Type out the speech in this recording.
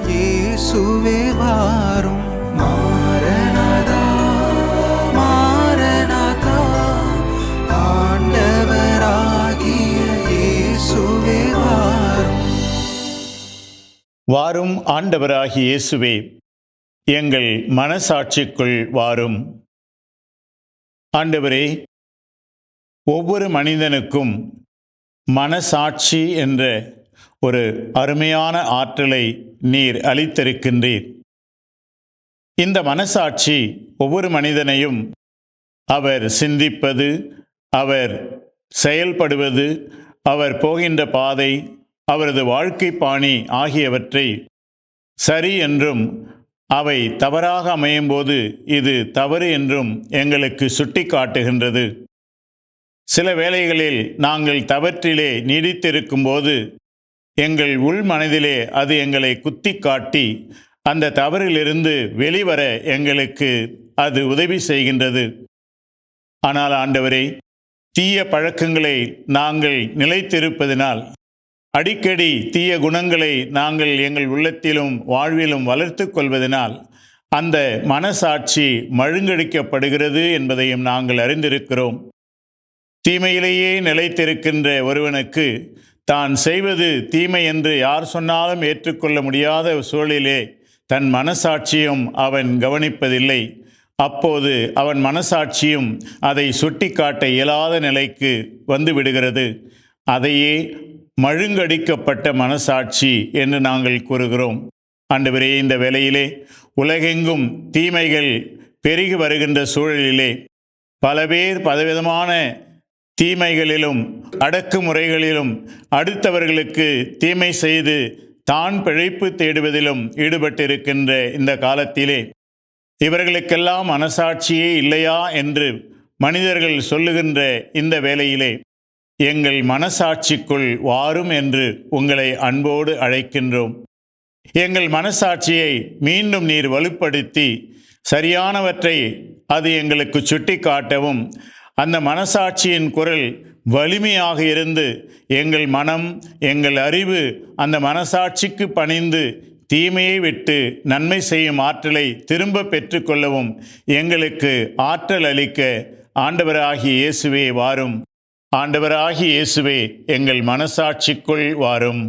இயேசுவே வாரும். ஆண்டவராகிய இயேசுவே வாரும். வாரும் ஆண்டவராகிய இயேசுவே எங்கள் மனசாட்சிக்குள் வாரும். ஆண்டவரே ஒவ்வொரு மனிதனுக்கும் மனசாட்சி என்ற ஒரு அருமையான ஆற்றலை நீர் அளித்திருக்கின்றீர். இந்த மனசாட்சி ஒவ்வொரு மனிதனையும் அவர் சிந்திப்பது அவர் செயல்படுவது அவர் போகின்ற பாதை அவரது வாழ்க்கை பாணி ஆகியவற்றை சரி என்றும் அவை தவறாக அமையும்போது இது தவறு என்றும் எங்களுக்கு சுட்டி காட்டுகின்றது சில வேளைகளில் நாங்கள் தவற்றிலே நீடித்திருக்கும்போது எங்கள் உள் மனதிலே அது எங்களை குத்தி காட்டி அந்த தவறிலிருந்து வெளிவர எங்களுக்கு அது உதவி செய்கின்றது. ஆனால் ஆண்டவரே தீய பழக்கங்களை நாங்கள் நிலைத்திருப்பதினால் அடிக்கடி தீய குணங்களை நாங்கள் எங்கள் உள்ளத்திலும் வாழ்விலும் வளர்த்து கொள்வதனால் அந்த மனசாட்சி மழுங்கடிக்கப்படுகிறது என்பதையும் நாங்கள் அறிந்திருக்கிறோம். தீமையிலேயே நிலைத்திருக்கின்ற ஒருவனுக்கு தான் செய்வது தீமை என்று யார் சொன்னாலும் ஏற்றுக்கொள்ள முடியாத சூழலிலே தன் மனசாட்சியும் அவன் கவனிப்பதில்லை. அப்போது அவன் மனசாட்சியும் அதை சுட்டிக்காட்ட இயலாத நிலைக்கு வந்து விடுகிறது. அதையே மழுங்கடிக்கப்பட்ட மனசாட்சி என்று நாங்கள் கூறுகிறோம். ஆண்டவரே இந்த வேளையிலே உலகெங்கும் தீமைகள் பெருகி வருகின்ற சூழலிலே பல பேர் பலவிதமான தீமைகளிலும் அடக்குமுறைகளிலும் அடுத்தவர்களுக்கு தீமை செய்து தான் பிழைப்பு தேடுவதிலும் ஈடுபட்டிருக்கின்ற இந்த காலத்திலே இவர்களுக்கெல்லாம் மனசாட்சியே இல்லையா என்று மனிதர்கள் சொல்லுகின்ற இந்த வேளையிலே எங்கள் மனசாட்சிக்குள் வாரும் என்று உங்களை அன்போடு அழைக்கின்றோம். எங்கள் மனசாட்சியை மீண்டும் நீர் வலுப்படுத்தி சரியானவற்றை அது எங்களுக்கு சுட்டி காட்டவும் அந்த மனசாட்சியின் குரல் வலிமையாக இருந்து எங்கள் மனம் எங்கள் அறிவு அந்த மனசாட்சிக்கு பணிந்து தீமையை விட்டு நன்மை செய்யும் ஆற்றலை திரும்ப பெற்றுக்கொள்ளவும் எங்களுக்கு ஆற்றல் அளிக்க ஆண்டவராகிய இயேசுவே வாரும். ஆண்டவராகிய இயேசுவே எங்கள் மனசாட்சிக்குள் வாரும்.